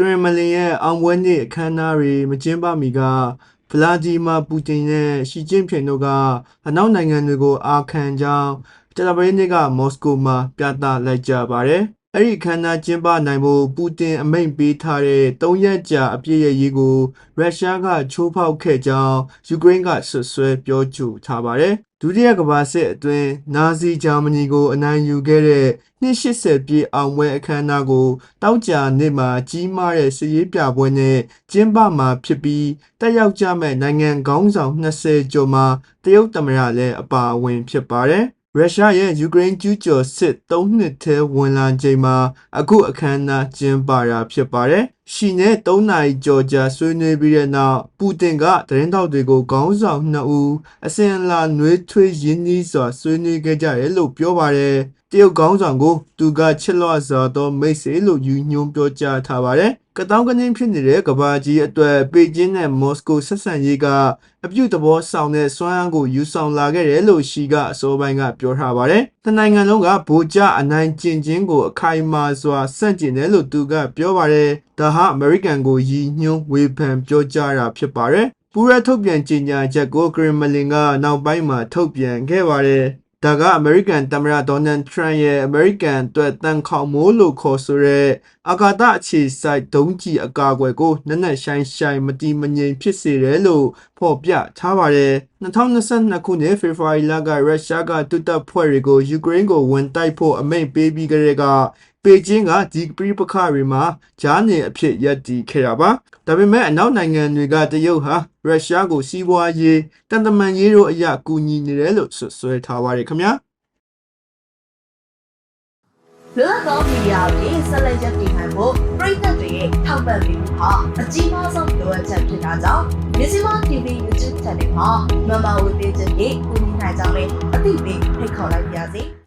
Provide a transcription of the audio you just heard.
ကရင်မလင်ရဲ့အောင်ပွဲနေ့အခမ်းအနားတွေမကျင်းပမီကဗလာဒီမာပူတင်နဲ့ရှီကျင်းဖျင်တို့ကအနောက်နိုင်ငံတွေကိုအာခံကြောင်းကြာသပတေးနေ့ကမော်စကိုမှာပြသလိုက်ကြပါတယ်။ အဲ့ဒီအခမ်းအနားကျင်းပနိုင်ဖို့ပူတင်အမိန့်ပေးထားတဲ့၃ရက်ကြာအပြည့်ရဲ့ရေးကိုရုရှားကချိုးဖောက်ခဲ့ကြောင်းယူကရိန်းကဆွဆွဲပြောကြားထားပါတယ်။ဒုတိယကမ္ဘာစစ်အတွင်းနာဇီဂျာမနီကိုအနိုင်ယူခဲ့တဲ့နှစ်80ပြည့်အောင်ပွဲအခမ်းအနားကိုတောက်ကြနေ့မှာကြီးမားတဲ့စည်ရေးပြပွဲနဲ့ကျင်းပမှာဖြစ်ပြီးတက်ရောက်ကြမဲ့နိုင်ငံခေါင်းဆောင်20ကျော်မှာတရုတ်သမ္မတလည်းအပါအဝင်ဖြစ်ပါတယ်။ ရုရှားရဲ့ယူကရိန်းကျူးကျော်စစ်3နှစ်ထဲဝင်လာချိန်မှာအခုအခမ်းအနားကျင်းပတာဖြစ်ပါတယ်။ ရှီနဲ့3နာရီကျော်ကြာဆွေးနွေးပြီးတဲ့နောက်ပူတင်ကသတင်းတောက်တွေကိုခေါင်းဆောင်2ဦးအစဉ်အလာနှွေးထွေးရင်းနှီးစွာဆွေးနွေးခဲ့ကြတယ်လို့ပြောပါတယ်။တရုတ်ခေါင်းဆောင်ကိုသူကချစ်လွှတ်စွာသောမိတ်ဆွေလို့ယူညွှန်းပြောကြားထားပါတယ်။ကတောင်းကနင်းဖြစ်နေတဲ့ကဘာကြီးအတွက်ပေကျင်းနဲ့မော်စကိုဆက်ဆံရေးကအပြုတ်သဘောဆောင်တဲ့စွမ်းအားကိုယူဆောင်လာခဲ့တယ်လို့ရှီကအစောပိုင်းကပြောထားပါတယ်။တနိုင်ငံလုံးကဗိုလ်ကျအနိုင်ကျင့်ခြင်းကိုအခိုင်အမာစွာစန့်ကျင်တယ်လို့သူကပြောပါတယ်။ဒါဟာအမေရိကန်ကိုရည်ညွှန်းဝေဖန်ပြောကြားတာဖြစ်ပါတယ်။ပူရထုတ်ပြန်ကြေညာချက်ကိုကရင်မလင်ကနောက်ပိုင်းမှာထုတ်ပြန်ခဲ့ပါတယ်။ ဒါကအမေရိကန်သမ္မတဒေါ်နယ်ထရန့်ရဲ့အမေရိကန်အတွက်တန်ခေါင်မိုးလို့ခေါ်ဆိုတဲ့အာကာသအခြေစိုက်ဒုံးကျည်အကာအကွယ်ကိုနက်နက်ရှိုင်းရှိုင်းမတီမငြိမ်ဖြစ်စေတယ်လို့ဖော်ပြထားပါတယ်2022ခုနှစ်ဖေဖော်ဝါရီလကရုရှားကတွတ်တပ်ဖွဲ့တွေကိုယူကရိန်းကိုဝင်တိုက်ဖို့အမိန့်ပေးပြီးကြတဲ့က ပေကျင်းကဒီပြပခတွေမှာဂျားနေအဖြစ်ရပ်တည်ခဲ့တာပါဒါပေမဲ့အနောက်နိုင်ငံတွေကတရုတ်ဟာရုရှားကိုစီးပွားရေးတန်တမန်ရေးတို့အရာကူညီနေတယ်လို့ဆွဆွဲထားပါတယ်ခင်ဗျာလွတ်လပ်သောမီဒီယာတွေဆက်လက်ရပ်တည်နိုင်ဖို့ပြည်သက်တွေရဲ့ထောက်ပံ့ပေးမှုဟာအကြီးမားဆုံးလိုအပ်ချက်ဖြစ်တာကြောင့်မြစီမ TV YouTube Channel မှာ Member ဝင်ပေးခြင်းဖြင့်ကူညီနိုင်ကြောင်းလည်းအသိပေးဖိတ်ခေါ်လိုက်ပါရစေ။